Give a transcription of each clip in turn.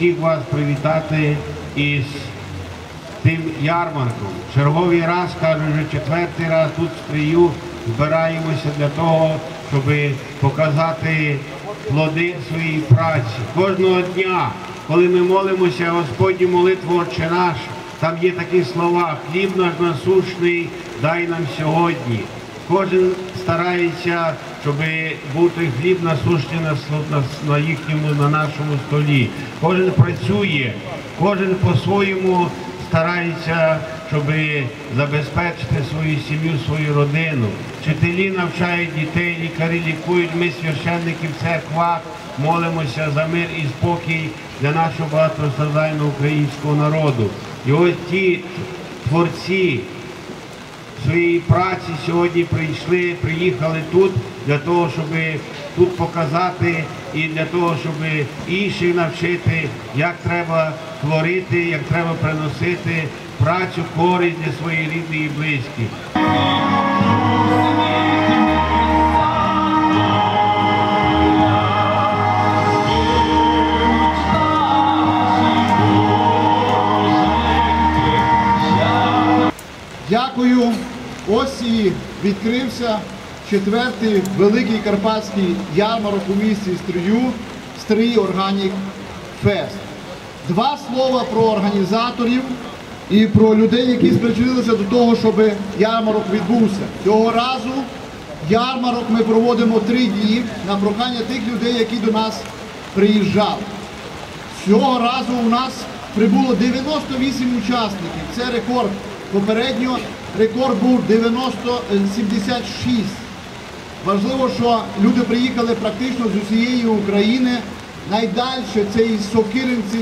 всіх вас привітати із тим ярмарком. Черговий раз, кажу, вже четвертий раз тут в Стрию збираємося для того, щоб показати плоди своєї праці. Кожного дня, коли ми молимося Господню молитву Отче наш, там є такі слова хліб наш насущний, дай нам сьогодні. Кожен старається, щоб був той хліб насущний на, їхньому, на нашому столі. Кожен працює, кожен по-своєму старається, щоб забезпечити свою сім'ю, свою родину. Вчителі навчають дітей, лікарі лікують. Ми, священники в церквах, молимося за мир і спокій для нашого багатострадального українського народу. І ось ті творці своєї праці сьогодні прийшли, приїхали тут для того, щоб тут показати і для того, щоб інших навчити, як треба творити, як треба приносити працю, користь для своїх рідних і близьких. Дякую. Ось і відкрився четвертий великий карпатський ярмарок у місті Стрию Стрий Органік Фест. Два слова про організаторів і про людей, які спричинилися до того, щоб ярмарок відбувся. Цього разу ярмарок ми проводимо три дні на прохання тих людей, які до нас приїжджали. Цього разу у нас прибуло 98 учасників. Це рекорд. Попередньо рекорд був 90, е, 76. Важливо, що люди приїхали практично з усієї України. Найдальше це із Сокиринці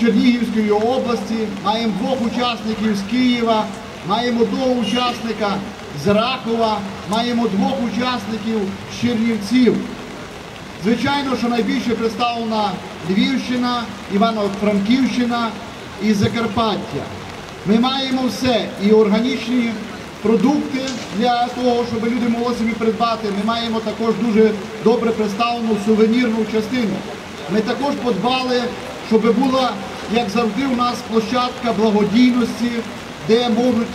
Чернігівської області. Маємо двох учасників з Києва, маємо одного учасника з Рахова, маємо двох учасників з Чернівців. Звичайно, що найбільше представлена Львівщина, Івано-Франківщина і Закарпаття. Ми маємо все і органічні продукти для того, щоб люди могли собі придбати. Ми маємо також дуже добре представлену сувенірну частину. Ми також подбали, щоб була, як завжди, у нас площадка благодійності, де можуть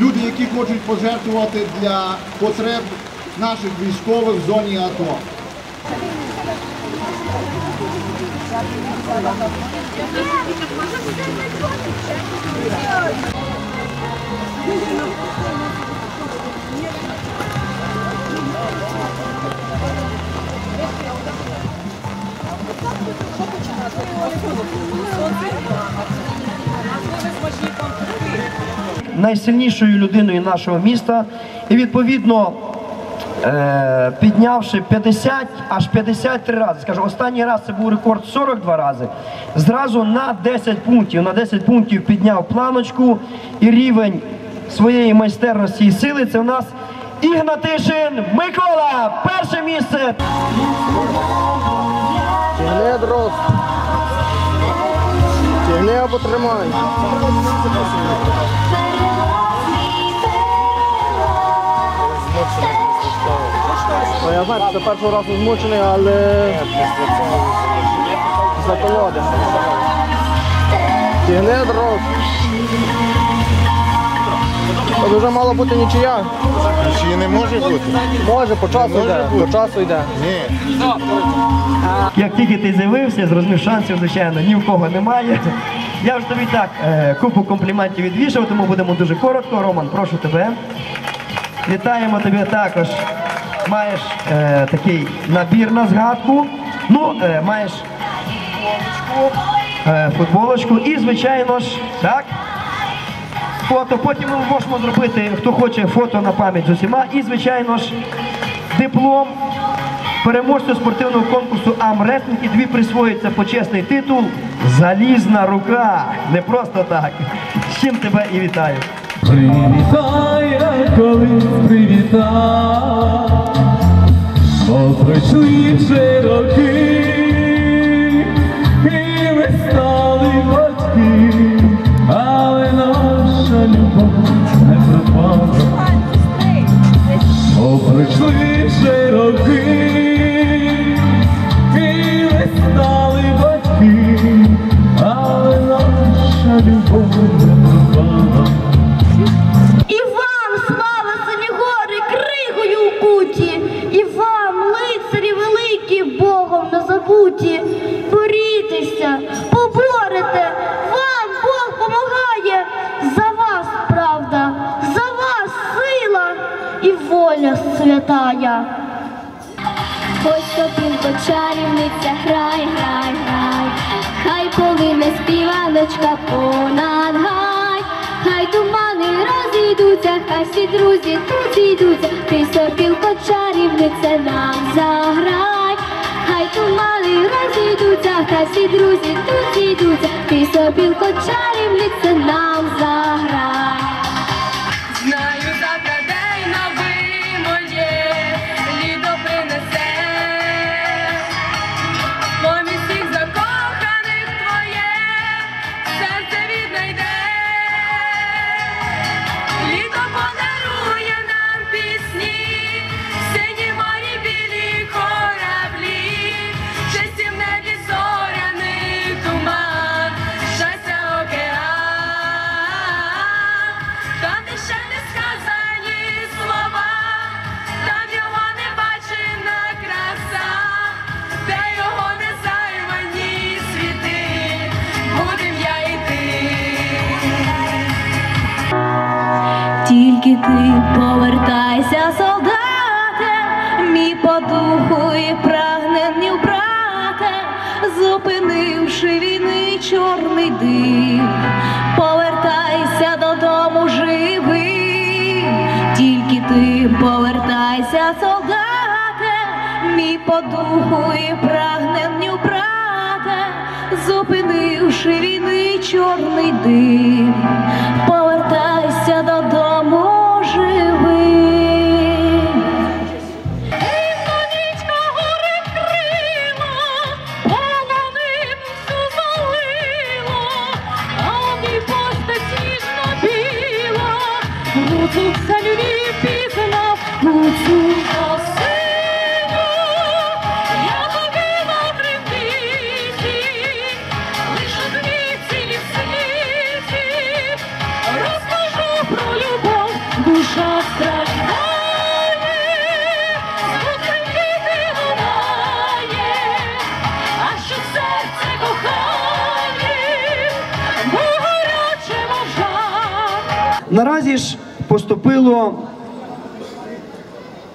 люди, які хочуть пожертвувати для потреб наших військових в зоні АТО. Найсильнішою людиною нашого міста. І відповідно, піднявши 50 аж 53 рази, скажу, останній раз це був рекорд 42 рази. Зразу на 10 пунктів, на 10 пунктів підняв планочку і рівень своєї майстерності і сили. Це в нас Ігнатишин Микола. Перше місце. Тягни дрос. Тягни або тримай. Ну, я знаю, що це першого разу змучений, але після колоди. Тягни дрос. Тут вже мало бути нічия. Чи не може бути? Може, по часу може йде. бути. По часу йде. Ні. Як тільки ти з'явився, зрозумів шансів, звичайно, ні в кого немає. Я вже тобі так е, купу компліментів відвішав, тому будемо дуже коротко. Роман, прошу тебе. Вітаємо тебе також. Маєш е, такий набір на згадку. Ну, е, маєш футболочку, е, футболочку і, звичайно ж, так. Фото. Потім ми можемо зробити, хто хоче, фото на пам'ять з усіма. І, звичайно ж, диплом переможцю спортивного конкурсу Амреслінг і дві присвоюється почесний титул Залізна рука. Не просто так. З чим тебе і вітаю. Привітай, я колись привітай, Poprosił i szeroki воля святая. Ось сопілко чарівниця, грай, грай, грай, хай полине співаночка понад гай, хай тумани розійдуться, хай всі друзі тут зійдуться, ти сопілко чарівниця нам заграй, хай тумани розійдуться, хай всі друзі тут зійдуться, ти сопілко чарівниця нам ти повертайся, солдате, мій по духу і прагненню брате, зупинивши війни чорний дим, повертайся додому живим, тільки ти повертайся, солдате, мій по духу і прагненню брате, зупинивши війни чорний дим, повертайся додому Mutlu sen ünü biz laf Mutlu nasıl Наразі ж поступило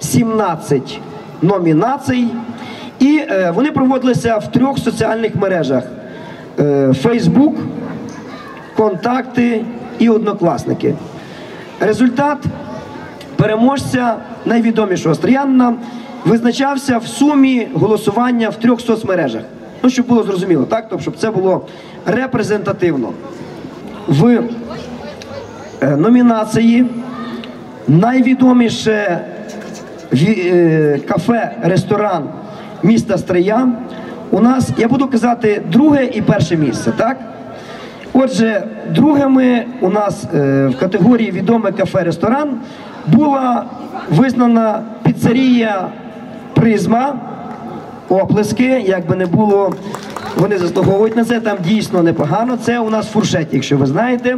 17 номінацій, і е, вони проводилися в трьох соціальних мережах: е, Facebook, Контакти і Однокласники. Результат переможця найвідомішого стріянина визначався в сумі голосування в трьох соцмережах. Ну, щоб було зрозуміло, так? Тобто, щоб це було репрезентативно. В номінації найвідоміше ві- е, кафе, ресторан міста Стрия. У нас, я буду казати, друге і перше місце, так? Отже, другими у нас е, в категорії відоме кафе-ресторан була визнана піцерія Призма. Оплески, як би не було, вони заслуговують на це, там дійсно непогано. Це у нас фуршет, якщо ви знаєте.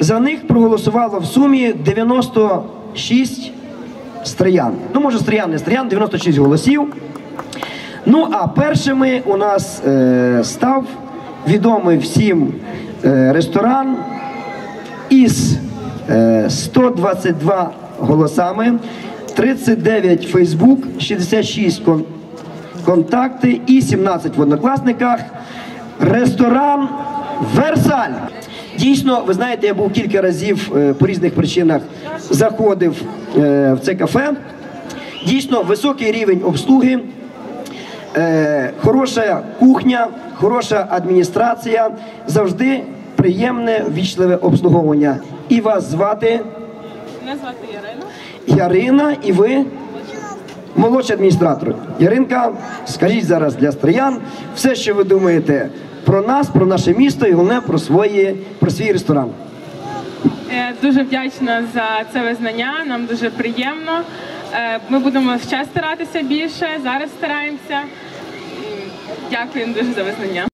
За них проголосувало в сумі 96 стриян. Ну, може, стриян, не стриян, 96 голосів. Ну, а першими у нас е, став відомий всім е, ресторан із е, 122 голосами, 39 Фейсбук, 66 кон- контакти і 17 в однокласниках. Ресторан Версаль. Дійсно, ви знаєте, я був кілька разів е, по різних причинах заходив е, в це кафе. Дійсно, високий рівень обслуги, е, хороша кухня, хороша адміністрація, завжди приємне, вічливе обслуговування. І вас звати Мене звати Ярина. Ярина, і ви молодший адміністратор. Яринка, скажіть зараз для стриян все, що ви думаєте про нас, про наше місто і головне про, свої, про свій ресторан. Е, Дуже вдячна за це визнання. Нам дуже приємно. Е, Ми будемо ще старатися більше. Зараз стараємося. Дякую дуже за визнання.